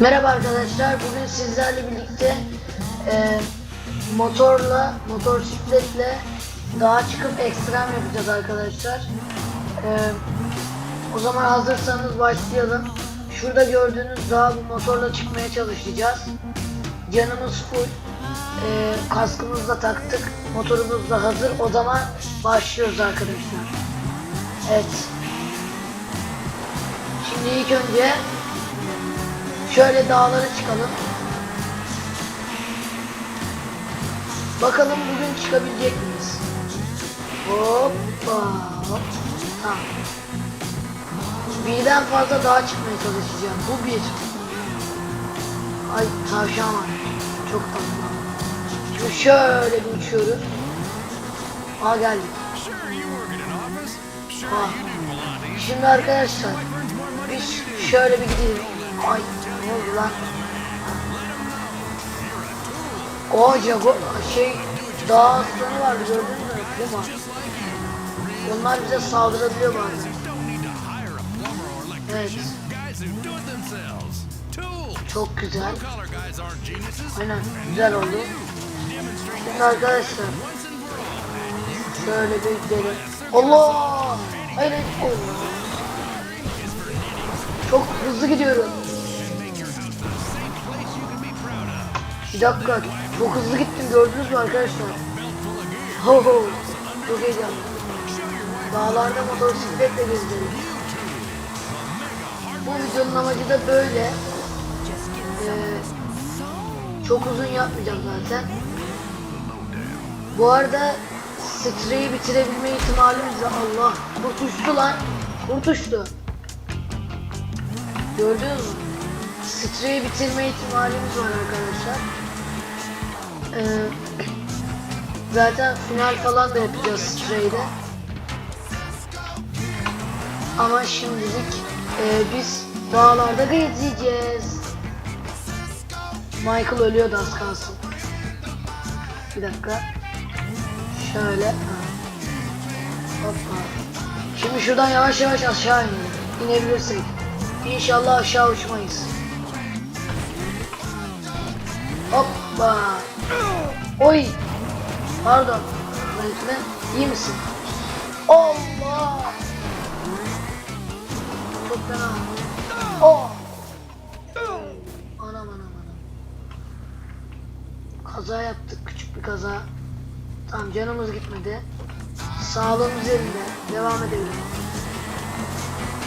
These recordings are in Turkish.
Merhaba arkadaşlar. Bugün sizlerle birlikte e, motorla, motosikletle dağa çıkıp ekstrem yapacağız arkadaşlar. E, o zaman hazırsanız başlayalım. Şurada gördüğünüz dağa bu motorla çıkmaya çalışacağız. Canımız full. E, kaskımızı da taktık. Motorumuz da hazır. O zaman başlıyoruz arkadaşlar. Evet. Şimdi ilk önce Şöyle dağlara çıkalım. Bakalım bugün çıkabilecek miyiz? Hoppa hop. Tamam. Birden fazla dağa çıkmaya çalışacağım. Bu bir. Ay tavşan var. Çok tatlı. Şimdi şöyle bir uçuyoruz. Aa geldik. Ah. Şimdi arkadaşlar biz şöyle bir gidelim. Ay oldu lan? O Jago şey dağ aslanı vardı gördün mü? Puma. Onlar bize saldırabiliyor bazen. Evet. Çok güzel. Aynen güzel oldu. Şimdi arkadaşlar şöyle bir gidelim. Allah! Hayır, hayır. Çok hızlı gidiyorum. Bir dakika, çok hızlı gittim gördünüz mü arkadaşlar? Ho ho, çok heyecanlı. Dağlarda motosikletle gezelim. Bu videonun amacı da böyle. Ee, çok uzun yapmayacağım zaten. Bu arada Streyi bitirebilme ihtimalimiz de Allah kurt uçtu lan. Kurt uçtu. Gördünüz mü? Streyi bitirme ihtimalimiz var arkadaşlar. Ee, zaten final falan da yapacağız Stray'de. Ama şimdilik e, biz dağlarda gezeceğiz. Michael ölüyordu az kalsın. Bir dakika. Şöyle. Hoppa. Şimdi şuradan yavaş yavaş aşağı inelim. İnebilirsek. İnşallah aşağı uçmayız. Hoppa. Oy. Pardon. Bekle. İyi misin? Allah. Çok fena. Oh. Anam anam anam. Kaza yaptık. Küçük bir kaza. Tamam canımız gitmedi. Sağlığımız yerinde. Devam edelim.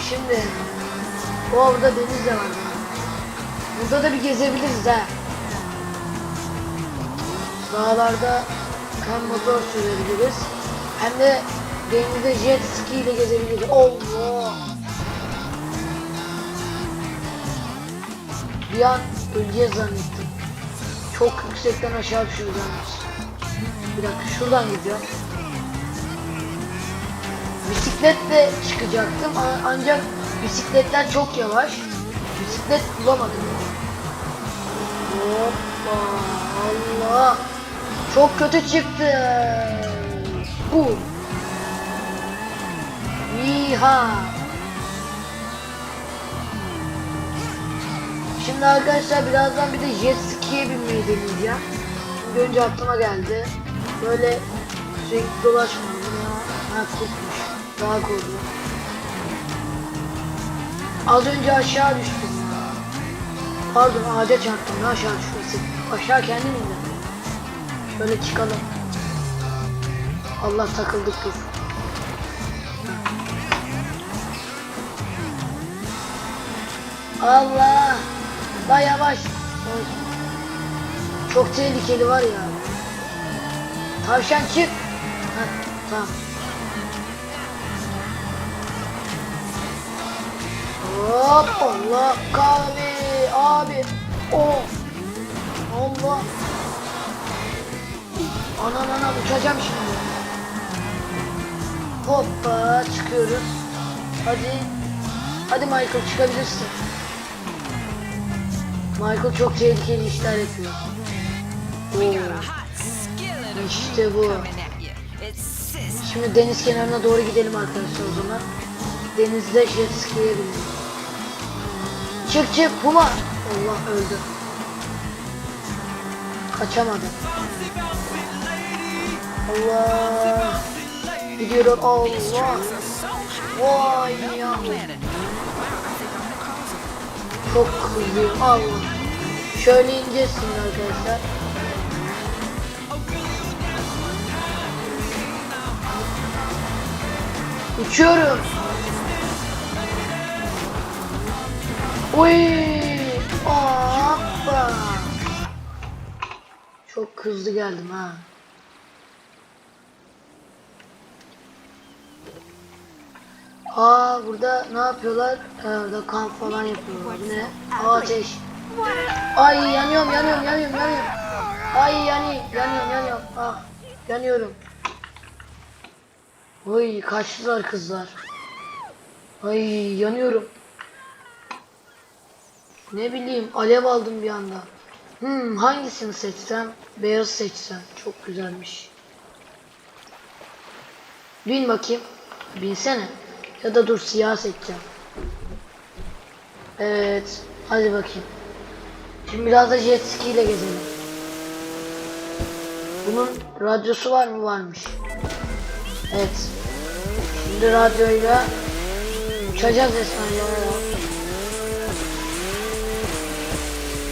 Şimdi orada deniz de var. Burada da bir gezebiliriz ha. Dağlarda hem motor sürebiliriz hem de denizde jet ski ile gezebiliriz. Allah! Bir an öleceğiz zannettim. Çok yüksekten aşağı düşüyoruz yalnız. Bir dakika şuradan gidiyorum. Bisikletle çıkacaktım ancak bisikletler çok yavaş. Bisiklet bulamadım. Hoppa Allah. Çok kötü çıktı. Bu. Yiha. Şimdi arkadaşlar birazdan bir de jet ski'ye binmeyi deneyeceğim. Şimdi önce aklıma geldi. Böyle sürekli dolaşmam ya. Ha kurtmuş. Daha korktum. Az önce aşağı düştüm ya. Pardon ağaca çarptım ne aşağı düşmesi. Aşağı kendim indim. Şöyle çıkalım. Allah takıldık dur. Allah. Daha yavaş. Çok tehlikeli var ya. Tavşan çık. Heh, tamam. Hop Allah kahve abi. Oh. Anam uçacağım şimdi. Hoppa çıkıyoruz. Hadi. Hadi Michael çıkabilirsin. Michael çok tehlikeli işler yapıyor. Oo. İşte bu. Şimdi deniz kenarına doğru gidelim arkadaşlar o zaman. Denizde jet ski'ye binelim. Çık çık Puma. Allah öldü. Kaçamadı. Allah. Gidiyorum Allah. Vay ya. Çok hızlıyım Allah. Şöyle ineceğiz arkadaşlar. Uçuyorum. Uy! Hoppa! Çok hızlı geldim ha. Aa burada ne yapıyorlar? Ee, burada kamp falan yapıyorlar. Ne? Ateş. Ay yanıyorum yanıyorum yanıyorum yanıyorum. Ay yani yanıyorum yanıyorum. Ah yanıyorum. Oy kaçtılar kızlar. Ay yanıyorum. Ne bileyim alev aldım bir anda. Hmm hangisini seçsem? Beyaz seçsem. Çok güzelmiş. Bin bakayım. Binsene. Ya da dur siyah seçeceğim. Evet. Hadi bakayım. Şimdi biraz da jet ski ile gezelim. Bunun radyosu var mı? Varmış. Evet. Şimdi radyoyla uçacağız resmen ya.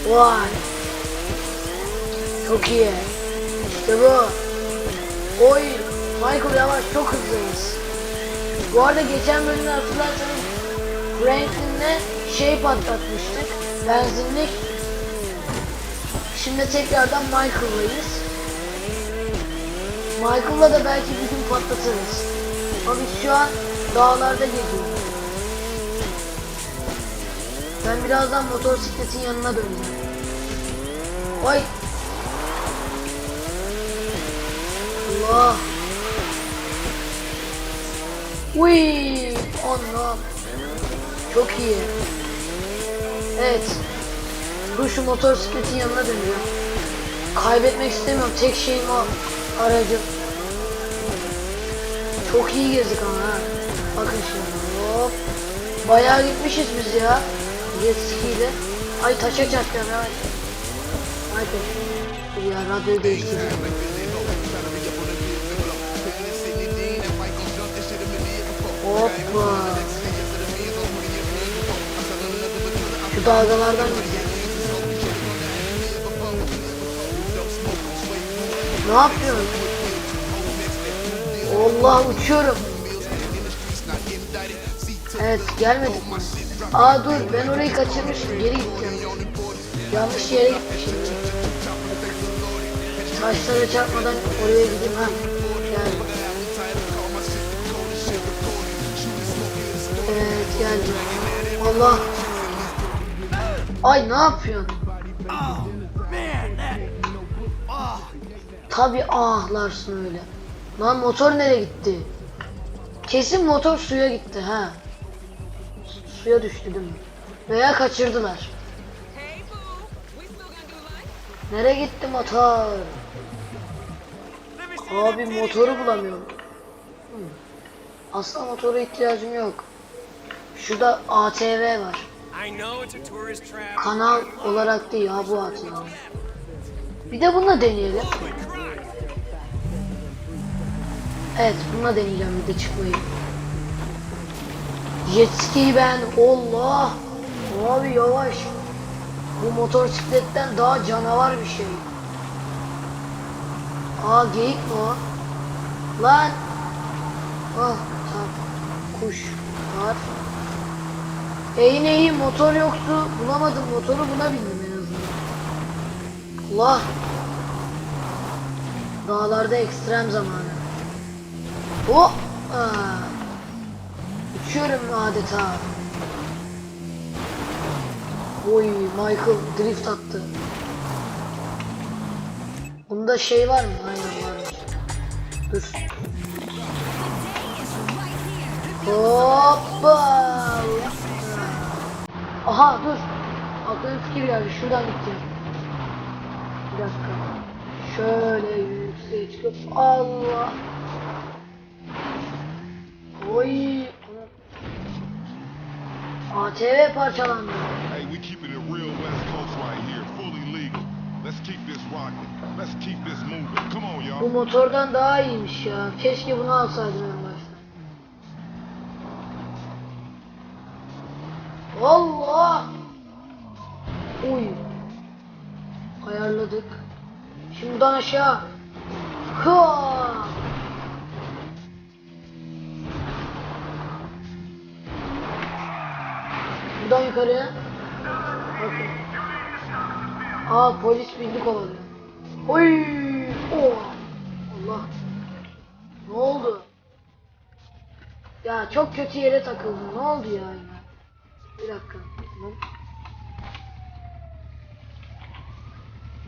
Vay. Çok iyi. İşte bu. Oy. Michael yavaş çok hızlıyız. Bu arada geçen bölümde hatırlarsanız Franklin'le şey patlatmıştık. Benzinlik. Şimdi tekrardan Michael'layız. Michael'la da belki bir gün patlatırız. Ama biz şu an dağlarda geziyoruz. Ben birazdan motosikletin yanına döneceğim. Oy. Allah. Uy. Anlam. Çok iyi. Evet. Dur şu motosikletin yanına dönüyorum. Kaybetmek istemiyorum. Tek şeyim o. Aracım. Çok iyi gezdik ama ha. Bakın şimdi. Hop. Bayağı gitmişiz biz ya. Jet ski ile. Ay taşa çarpacağım ya. Hadi. Ya radyoyu değiştireyim. Hoppa. Şu dalgalardan. Ne yapıyorsun? Allah uçuyorum. Evet gelmedik mi? Aa dur ben orayı kaçırmışım geri gideceğim. Yanlış yere gitmişim. Taşlara çarpmadan oraya gideyim ha. Geldim. Allah. Ay ne yapıyorsun? Tabi ahlarsın öyle. Lan motor nereye gitti? Kesin motor suya gitti ha. Su- Suya düştü değil mi? Veya kaçırdılar. Nereye gitti motor? Abi motoru bulamıyorum. Aslında motora ihtiyacım yok. Şurada ATV var. Kanal olarak değil ha bu ATV. Bir de bununla deneyelim. Evet bununla deneyeceğim bir de çıkmayı. Jet ski ben Allah. Abi yavaş. Bu motosikletten daha canavar bir şey. Aa geyik mi o? Lan. Ah. Kuş var. E yine iyi motor yoktu. Bulamadım motoru buna bindim en azından. Allah. Dağlarda ekstrem zamanı. Oh! Aa. Uçuyorum adeta. Oy Michael drift attı. Bunda şey var mı? Aynen varmış. Dur. Hoppa! Aha dur. Aklıma fikir geldi. Şuradan gideceğim. Bir dakika. Şöyle yükseğe çıkıp Allah. Oy. ATV parçalandı. Hey we keeping it real West Coast right here, fully legal. Let's keep this rocking. Let's keep this moving. Come on, Bu y'all. motordan daha iyiymiş ya. Keşke bunu alsaydım en başta. Allah! Uy. Ayarladık. Şimdi buradan aşağı. Ha! Buradan yukarı. Bakın. Aa polis bizi kovalıyor. Oy! Oh! Allah. Ne oldu? Ya çok kötü yere takıldım. Ne oldu ya yine? Bir dakika.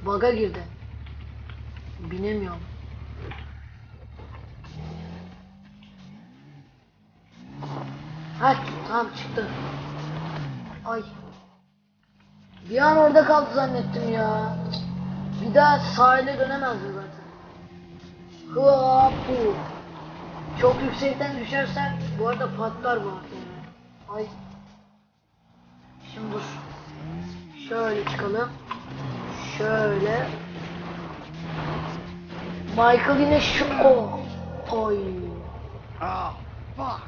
Baga girdi. Binemiyorum. Ha tamam çıktı. Ay. Bir an orada kaldı zannettim ya. Bir daha sahile dönemezdi zaten. Hua bu. Çok yüksekten düşersen bu arada patlar bu. Ay. Şimdi dur. Şöyle çıkalım. Şöyle. Michael yine şu. Oh, fuck.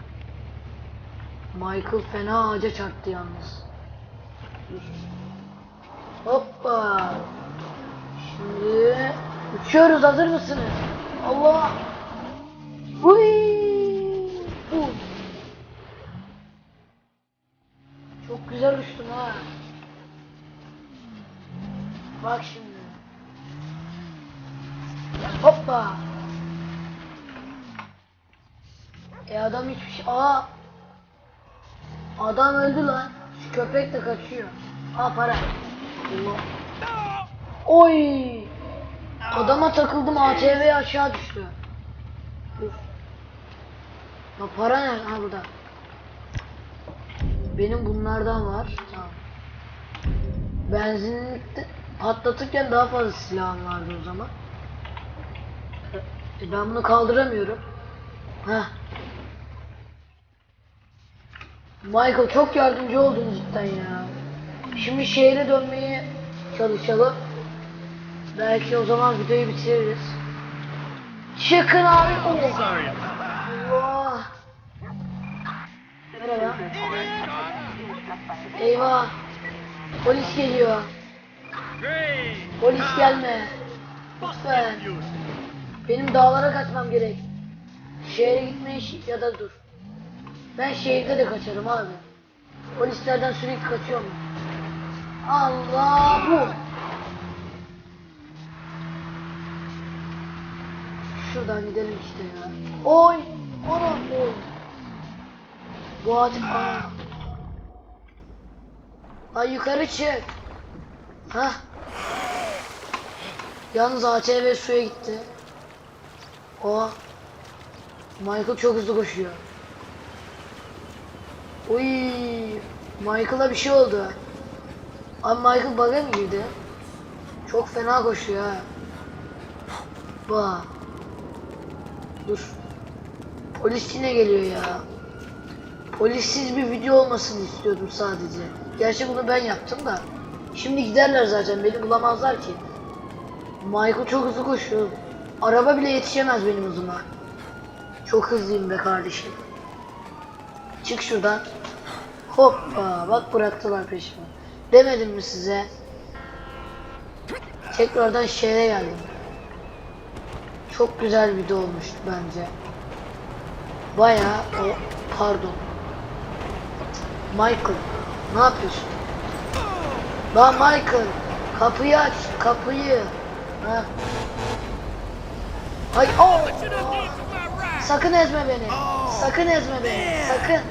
Michael fena ağaca çarptı yalnız. Hoppa. Şimdi uçuyoruz hazır mısınız? Allah. Huy. Uy. Uçtum ha. Bak şimdi. Hoppa. E adam hiçbir şey... Aa. Adam öldü lan. Şu köpek de kaçıyor. Aa para. Oy. Adama takıldım ATV aşağı düştü. Dur. Ya para nerede? Ha burada. Benim bunlardan var. Tamam. Benzinlikte patlatırken daha fazla silahım vardı o zaman. E, ben bunu kaldıramıyorum. Heh. Michael çok yardımcı oldun cidden ya. Şimdi şehre dönmeye çalışalım. Belki o zaman videoyu bitiririz. Çıkın abi. Oh. Allah. Merhaba. Eyvah. Polis geliyor. Polis gelme. Lütfen. Benim dağlara kaçmam gerek. Şehre gitmeye şi- ya da dur. Ben şehirde de kaçarım abi. Polislerden sürekli kaçıyorum. Allah bu. Şuradan gidelim işte ya. Oy! Ana oy! Bu ağaç... Ay yukarı çık. Hah. Yalnız ATV suya gitti. O. Michael çok hızlı koşuyor. Uy, Michael'a bir şey oldu. Abi Michael bug'a mı girdi? Çok fena koşuyor ha. Bak. Dur. Polis yine geliyor ya. Polissiz bir video olmasını istiyordum sadece. Gerçi bunu ben yaptım da. Şimdi giderler zaten beni bulamazlar ki. Michael çok hızlı koşuyor. Araba bile yetişemez benim hızıma. Çok hızlıyım be kardeşim. Çık şuradan. Hoppa bak bıraktılar peşimi. Demedim mi size? Tekrardan şehre geldim. Çok güzel video olmuştu bence. Bayağı o pardon. Michael ne yapıyorsun? Lan Michael kapıyı aç kapıyı. Ha. Ay oh! Sakın ezme beni. Sakın ezme beni. Sakın.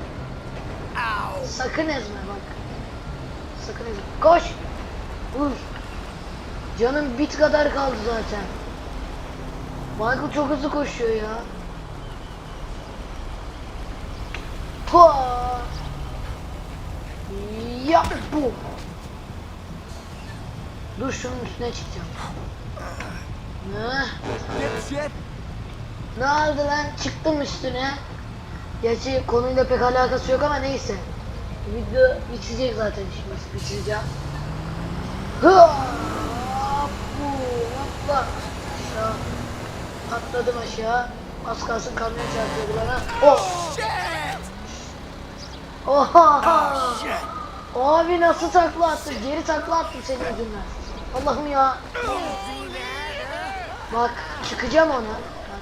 Sakın ezme bak. Sakın ezme. Koş. Vur. Canım bit kadar kaldı zaten. Michael çok hızlı koşuyor ya. Hua. Ya bu. Dur şunun üstüne çıkacağım. Ne? Ne oldu lan? Çıktım üstüne. Gerçi konuyla pek alakası yok ama neyse. Video bitecek zaten şimdi bitireceğim. Bu, Atla. Aşağı. Atladım aşağı. Az kalsın kamyon çarpıyordu bana. Oh! Oha! Abi nasıl takla attı? Geri takla attım senin yüzünden. Allah'ım ya. Bak çıkacağım ona. Bak.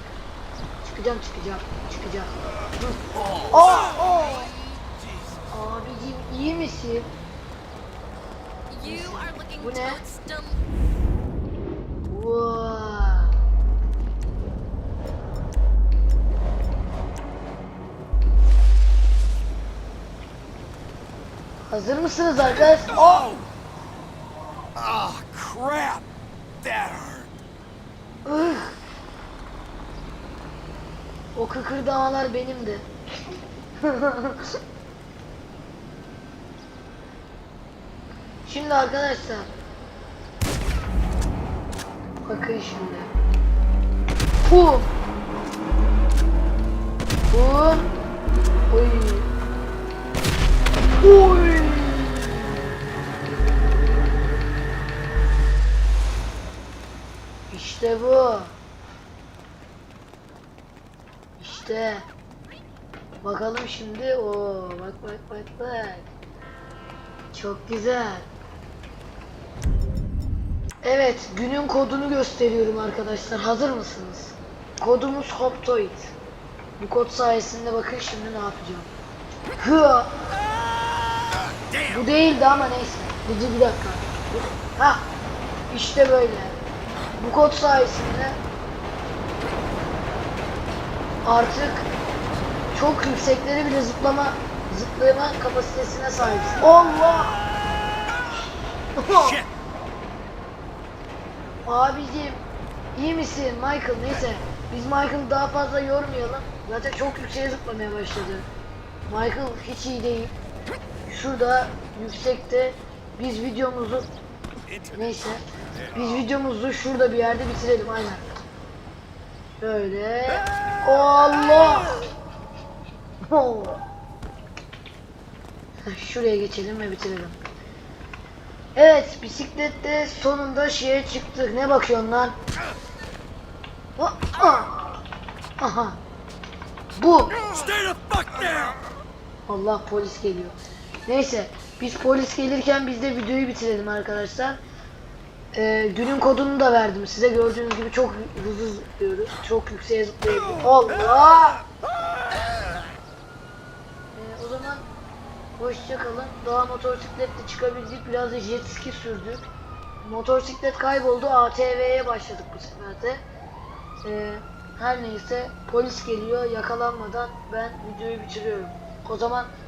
Çıkacağım çıkacağım. Çıkacağım. Oh, oh. Abicim iyi misin? Bu ne? Wow. Hazır mısınız arkadaşlar? Oh! Oh, crap! That hurt. O kıkırdamalar benimdi. Şimdi arkadaşlar. Bakın şimdi. Pu. Pu. Oy. Oy. İşte bu. İşte. Bakalım şimdi. Oo, bak bak bak bak. Çok güzel. Evet, günün kodunu gösteriyorum arkadaşlar. Hazır mısınız? Kodumuz Hoptoid. Bu kod sayesinde bakın şimdi ne yapacağım. Hı. Bu değildi ama neyse. Bir, bir dakika. Ha. İşte böyle. Bu kod sayesinde artık çok yüksekleri bile zıplama zıplama kapasitesine sahibiz. Allah! Abicim iyi misin Michael? Neyse biz Michael'ı daha fazla yormayalım. Zaten çok yükseğe zıplamaya başladı. Michael hiç iyi değil. Şurada yüksekte biz videomuzu neyse biz videomuzu şurada bir yerde bitirelim aynen. Böyle. Allah! Şuraya geçelim ve bitirelim. Evet, bisiklette sonunda şeye çıktık. Ne bakıyorsun lan? Ah, ah. Aha. Bu. Allah polis geliyor. Neyse, biz polis gelirken biz de videoyu bitirelim arkadaşlar. Ee, günün kodunu da verdim size. Gördüğünüz gibi çok hızlı zıplıyoruz. Çok yükseğe zıplayabiliyoruz. Allah! Ee, o zaman hoşça kalın. Daha motosikletle çıkabildik. Biraz da jet ski sürdük. Motosiklet kayboldu. ATV'ye başladık bu sefer de. Ee, her neyse polis geliyor. Yakalanmadan ben videoyu bitiriyorum. O zaman